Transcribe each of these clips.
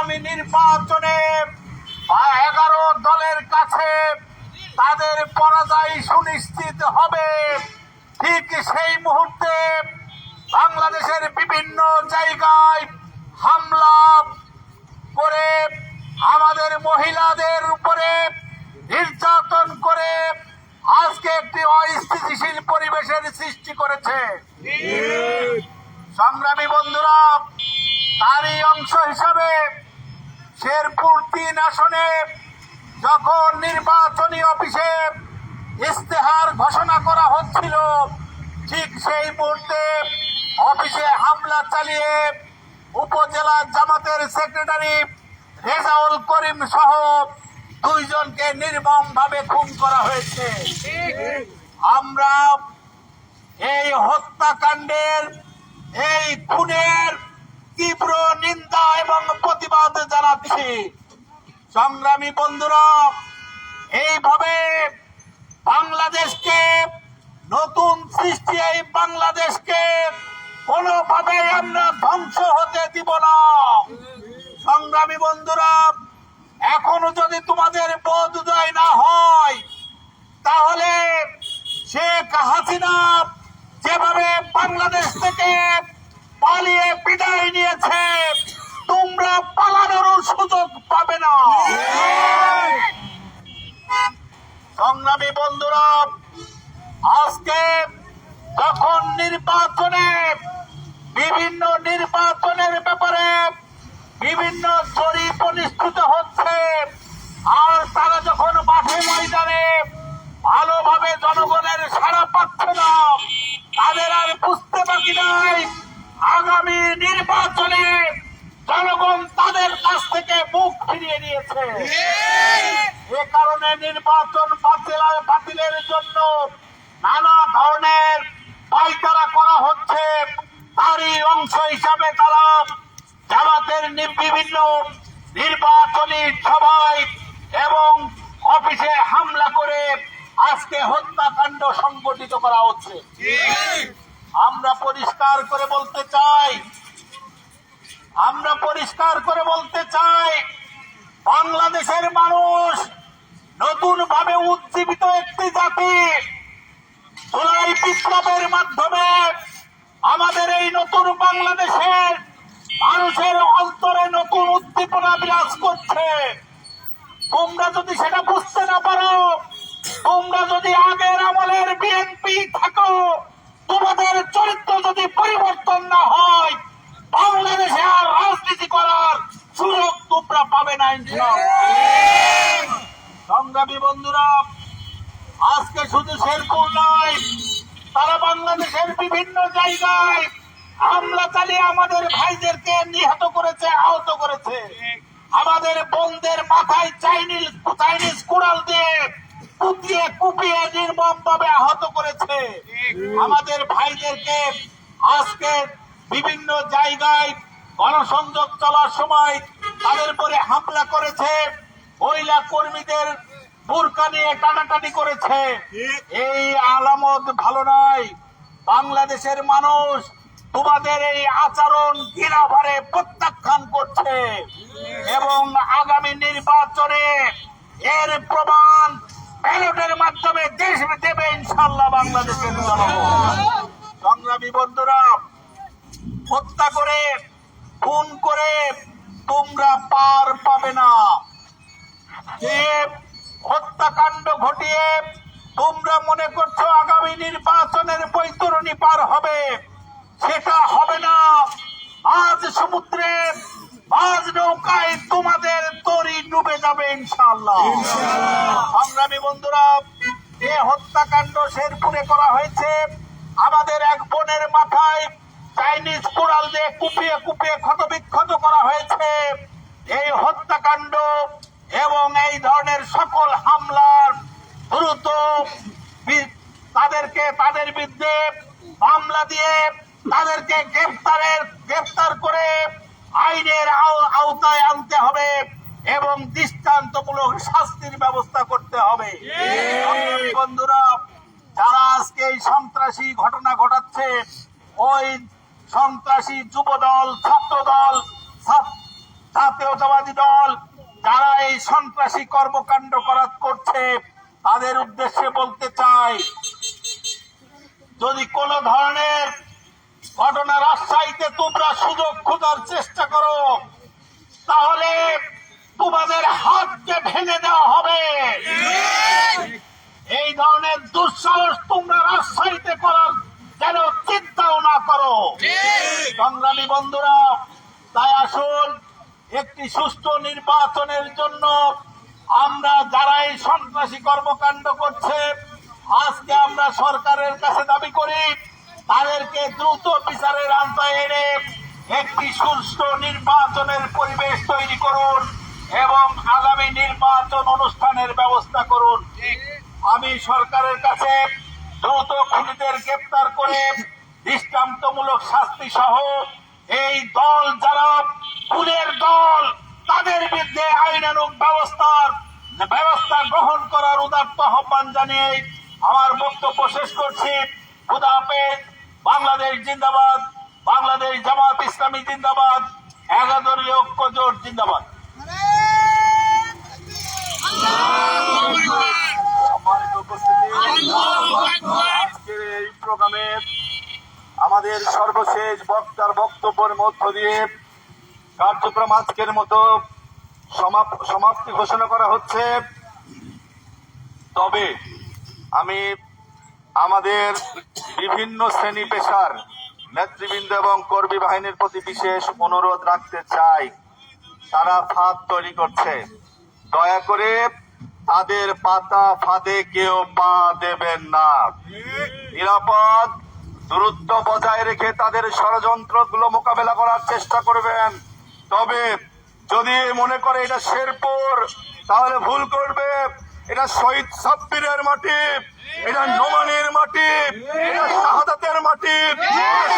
আগামী নির্বাচনে এগারো দলের কাছে তাদের পরাজয় সুনিশ্চিত হবে। ঠিক সেই মুহূর্তে বাংলাদেশের বিভিন্ন জায়গায় হামলা করে আমাদের মহিলাদের উপরে নির্যাতন করে আজকে একটি অস্থিতিশীল পরিবেশের সৃষ্টি করেছে। সংগ্রামী বন্ধুরা তারই অংশ হিসাবে শেরপুর তিন আসনে যখন নির্বাচনী অফিসে ইস্তেহার ঘোষণা করা হচ্ছিল, ঠিক সেই মুহূর্তে অফিসে হামলা চালিয়ে উপজেলা জামাতের সেক্রেটারি রেজাউল করিম সহ দুইজনকে নির্মম ভাবে খুন করা হয়েছে। আমরা এই হত্যাকাণ্ডের, এই খুনের তীব্র নিন্দা এবং প্রতিবাদ জানাচ্ছি। সংগ্রামী বন্ধুরা, এইভাবে বাংলাদেশকে, নতুন সৃষ্টি এই বাংলাদেশকে কোনোভাবে আমরা ধ্বংস হতে দিব না। সংগ্রামী বন্ধুরা, এখনও যদি তোমাদের বোধোদয় না হয়, তাহলে শেখ হাসিনা যেভাবে বাংলাদেশ থেকে পালিয়ে বিদায় নিয়েছে। তোমরা পালানোর সুযোগ পাবে না। সংগ্রামী বন্ধুরা, আজকে যখন নির্বাচনে বিভিন্ন নির্বাচনের ব্যাপারে বিভিন্ন জরিপ অনুষ্ঠিত হচ্ছে, আর তারা যখন মাঠে ময়দানে ভালোভাবে জনগণের সাড়া পাচ্ছে না, তাদের আর বুঝতে বাকি নাই। আগামী নির্বাচনে জনগণ তাদের কাছ থেকে মুখ ফিরিয়ে নিয়েছে। এ কারণে নির্বাচন বাতিল বাতিলের জন্য নানা ধরনের পাইতারা করা হচ্ছে। তারই অংশ হিসাবে তারা জামাতের বিভিন্ন নির্বাচনী সভায় এবং অফিসে হামলা করে আজকে হত্যাকাণ্ড সংগঠিত করা হচ্ছে। আমরা পরিষ্কার করে বলতে চাই, আমরা পরিষ্কার করে বলতে চাই, বাংলাদেশের মানুষ নতুন ভাবে উজ্জীবিত একটি জাতি। জুলাই বিপ্লবের মাধ্যমে আমাদের এই নতুন বাংলাদেশের মানুষের অন্তরে নতুন উদ্দীপনা বিরাজ করছে। তোমরা যদি সেটা বুঝতে না পারো, তোমরা যদি আগের আমলের বিএনপি থাকো তোমাদের চরিত্র যদি পরিবর্তন না হয়, বাংলাদেশে আর রাজনীতি করার সুযোগ তোমরা পাবে না সংগ্রামী বন্ধুরা, আজকে শুধু শেরপুর নয় তারা বাংলাদেশের বিভিন্ন জায়গায় হামলা চালিয়ে আমাদের ভাইদেরকে নিহত করেছে, আহত করেছে। আমাদের বোনদের মাথায় চাইনিজ চাইনিজ কুড়াল দিয়ে কুপিয়ে কুপিয়ে নির্মম ভাবে আহত করেছে। আমাদের ভাইদেরকে আজকে বিভিন্ন জায়গায় গণসংযোগ চলার সময় তাদের উপরে হামলা করেছে। মহিলা কর্মীদের বোরকা নিয়ে টানাটানি করেছে। এই আলামত ভালো নয়। বাংলাদেশের মানুষ তোমাদের এই আচরণ ঘৃণাভারে প্রত্যাখ্যান করছে। এবং আগামী নির্বাচনে এর প্রমাণ ব্যালটের মাধ্যমে দেশ দেবে ইনশাল্লাহ বাংলাদেশের সংগ্রামী বন্ধুরা, হত্যা করে, খুন করে তোমরা পার পাবে না। যে হত্যাকাণ্ড ঘটিয়ে তোমরা মনে করছ আগামী নির্বাচনের বৈতরণী পার হবে, সেটা হবে না। আজ সমুদ্রে আজ নৌকায় তোমাদের তরি ডুবে যাবে ইনশাআল্লাহ। সংগ্রামী বন্ধুরা যে হত্যাকাণ্ড শেরপুরে করা হয়েছে। আমাদের এক বোনের মাথায় চাইনিজ কুড়াল দিয়ে কুপিয়ে কুপিয়ে ক্ষতবিক্ষত করা হয়েছে। এই হত্যাকাণ্ড এবং এই ধরনের সকল হামলার দ্রুত তাদেরকে, তাদের বিরুদ্ধে মামলা দিয়ে তাদেরকে গ্রেফতারের গ্রেফতার করে আইনের আওতায় আনতে হবে। এবং দৃষ্টান্তমূলক শাস্তির ব্যবস্থা করতে হবে। বন্ধুরা যারা আজকে এই সন্ত্রাসী ঘটনা ঘটাচ্ছে ওই সন্ত্রাসী যুব দল ছাত্র দল জাতীয়তাবাদী দল যারা এই সন্ত্রাসী কর্মকাণ্ড করা করছে তাদের উদ্দেশ্যে বলতে চাই যদি কোনো ধরনের ঘটনা রাজশাহীতে তোমরা সুযোগ খোঁজার চেষ্টা করো তাহলে তোমাদের হাতকে ভেঙে দেওয়া হবে। এই ধরনের দুঃসাহস তোমরা রাজশাহীতে করার যেন চিন্তাও না করো। সংগ্রামী বন্ধুরা, তাই আসুন, একটি সুষ্ঠু নির্বাচনের জন্য আমরা যারা এই সন্ত্রাসী কর্মকাণ্ড করছে, আজকে আমরা সরকারের কাছে দাবি করি, তাদেরকে দ্রুত বিচারের আওতায় এনে একটি সুষ্ঠু নির্বাচনের পরিবেশ তৈরি করুন। এবং আগামী নির্বাচন অনুষ্ঠানের ব্যবস্থা করুন। আমি সরকারের কাছে দ্রুত খুনিদের গ্রেপ্তার করে দৃষ্টান্তমূলক শাস্তি সহ এই দল যারা খুনের দল তাদের বিরুদ্ধে আইনানুক ব্যবস্থার ব্যবস্থা গ্রহণ করার উদাত্ত আহ্বান জানিয়ে আমার বক্তব্য শেষ করছি। খুদা হাফেজ বাংলাদেশ জিন্দাবাদ বাংলাদেশ জামাত ইসলামী জিন্দাবাদ একাদলীয় ঐক্য জোট জিন্দাবাদ। এই প্রোগ্রামে আমাদের সর্বশেষ বক্তার বক্তব্যের মধ্য দিয়ে কার্যক্রম আজকের মতো সমাপ- সমাপ্তি ঘোষণা করা হচ্ছে। তবে আমি আমাদের বিভিন্ন শ্রেণি পেশার নেতৃবৃন্দ এবং কর্মী বাহিনীর প্রতি বিশেষ অনুরোধ রাখতে চাই। তারা ফাঁদ তৈরি করছে। দয়া করে তাদের পাতা ফাঁদে কেউ পা দেবেন না। নিরাপদ, দূরত্ব বজায় রেখে তাদের ষড়যন্ত্রগুলো মোকাবেলা করার চেষ্টা করবেন। তবে যদি মনে করে এটা শেরপুর, তাহলে ভুল করবে। এটা শহীদ সাব্বিরের মাটি, এটা নোমানের মাটি, এটা শাহাদাতের মাটি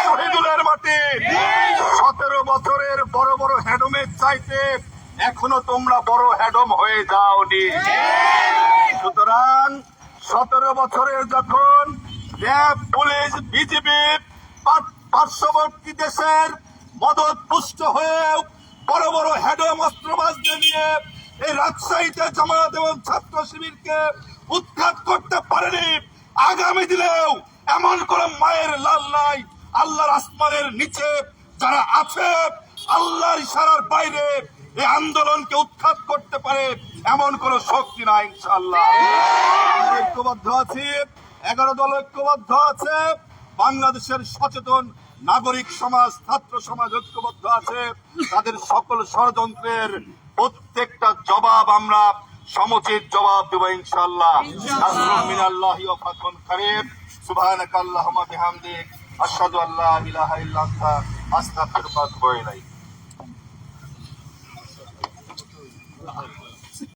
শহীদুলের মাটি। সতেরো বছরের বড় বড় হেডমের চাইতে এখনও তোমরা বড় হেডম হয়ে যাওনি। সুতরাং সতেরো বছরের যখন র্যাব, পুলিশ, বিজিবি পার্শ্ববর্তী দেশের মদত পুষ্ট হয়ে বড় বড় হেডম অস্ত্রবাজদের নিয়ে এই রাজশাহীতে জামাত এবং ছাত্র শিবিরকে উৎখাত করতে পারেনি, আগামী দিনেও এমন কোন মায়ের লাল নাই, আল্লাহর আসমানের নিচে যারা আছে, আল্লাহর ইশারার বাইরে এই আন্দোলনকে উৎখাত করতে পারে এমন কোন শক্তি নাই ইনশাল্লাহ ঐক্যবদ্ধ আছি, এগারো দল ঐক্যবদ্ধ আছে, বাংলাদেশের সচেতন নাগরিক সমাজ, ছাত্র সমাজ ঐক্যবদ্ধ আছে, তাদের সকল ষড়যন্ত্রের প্রত্যেকটা জবাব আমরা সমুচিত জবাব দেবো, ইনশাআল্লাহ। নাসরুম মিনাল্লাহি ওয়া ফাতহুন কারীব সুবহানাকা আল্লাহুম্মা বিহামদিক। আশহাদু আল্লা ইলাহা ইল্লা আনতা। আস্তাগফিরুকা ওয়া আতুবু ইলাইক।